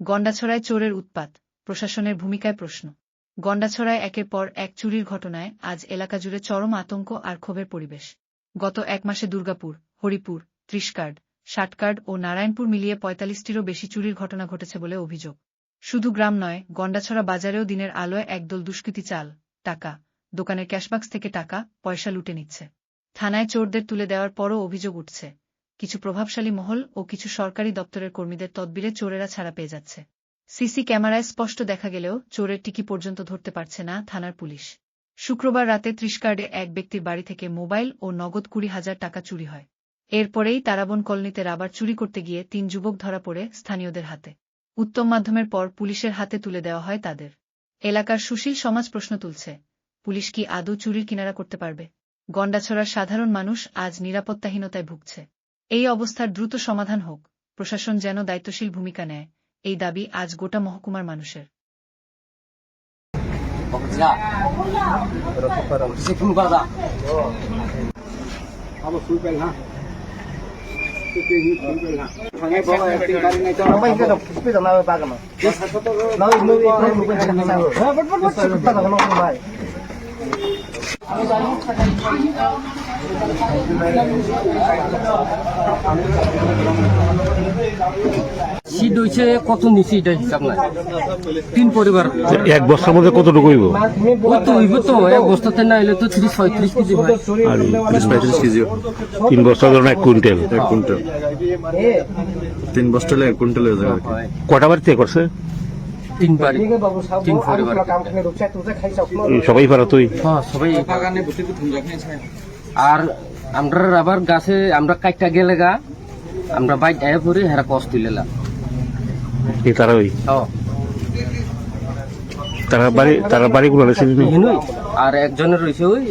গন্ডাছড়ায় চোরের উৎপাত, প্রশাসনের ভূমিকায় প্রশ্ন। গন্ডাছড়ায় একের পর এক চুরির ঘটনায় আজ এলাকা জুড়ে চরম আতঙ্ক আর ক্ষোভের পরিবেশ। গত এক মাসে দুর্গাপুর, হরিপুর, ত্রিশকার্ড, ষাটকার্ড ও নারায়ণপুর মিলিয়ে পঁয়তাল্লিশটিরও বেশি চুরির ঘটনা ঘটেছে বলে অভিযোগ। শুধু গ্রাম নয়, গন্ডাছড়া বাজারেও দিনের আলোয় একদল দুষ্কৃতী চাল, টাকা, দোকানের ক্যাশবাক্স থেকে টাকা, পয়সা লুটে নিচ্ছে। থানায় চোরদের তুলে দেওয়ার পরও অভিযোগ উঠছে। কিছু প্রভাবশালী মহল ও কিছু সরকারি দপ্তরের কর্মীদের তদবিরে চোরেরা ছাড়া পেয়ে যাচ্ছে। সিসি ক্যামেরায় স্পষ্ট দেখা গেলেও চোরের টিকি পর্যন্ত ধরতে পারছে না থানার পুলিশ। শুক্রবার রাতে ত্রিশকার্ডে এক ব্যক্তির বাড়ি থেকে মোবাইল ও নগদ কুড়ি হাজার টাকা চুরি হয়। এরপরেই তারাবন কলোনিতে রাবার চুরি করতে গিয়ে তিন যুবক ধরা পড়ে স্থানীয়দের হাতে। উত্তম মাধ্যমের পর পুলিশের হাতে তুলে দেওয়া হয় তাদের। এলাকার সুশীল সমাজ প্রশ্ন তুলছে, পুলিশ কি আদৌ চুরির কিনারা করতে পারবে? গন্ডাছড়ার সাধারণ মানুষ আজ নিরাপত্তাহীনতায় ভুগছে। এই অবস্থার দ্রুত সমাধান হোক, প্রশাসন যেন দায়িত্বশীল ভূমিকা নেয়, এই দাবি আজ গোটা মহকুমার মানুষের Ya. শীত হয়েছে কত নিচে এটা হিসাব নাই। তিন পরিবার। এক বস্তার মধ্যে কতটুকু হইব? ওই তো হইব তো এক বস্তাতে না হইলে তো তিরিশ পঁয়ত্রিশ কেজি হয়। আর তিরিশ পঁয়ত্রিশ কেজি তিন বস্তা ধরুন এক কুইন্টাল। এক কুইন্টাল। তিন এক কুইন্টাল হয়ে যাবে কটা বাড়িতে করছে? তিন বাড়ি সবাই পারা তুই? হ্যাঁ সবাই। আর আমরা আবার গাছে আমরা কাইটা গেলে গা আমরা বাইক আয়া পরে হেরা তারা ওই? হ্যাঁ। তারা বাড়ি তারা আর একজনের রয়েছে ওই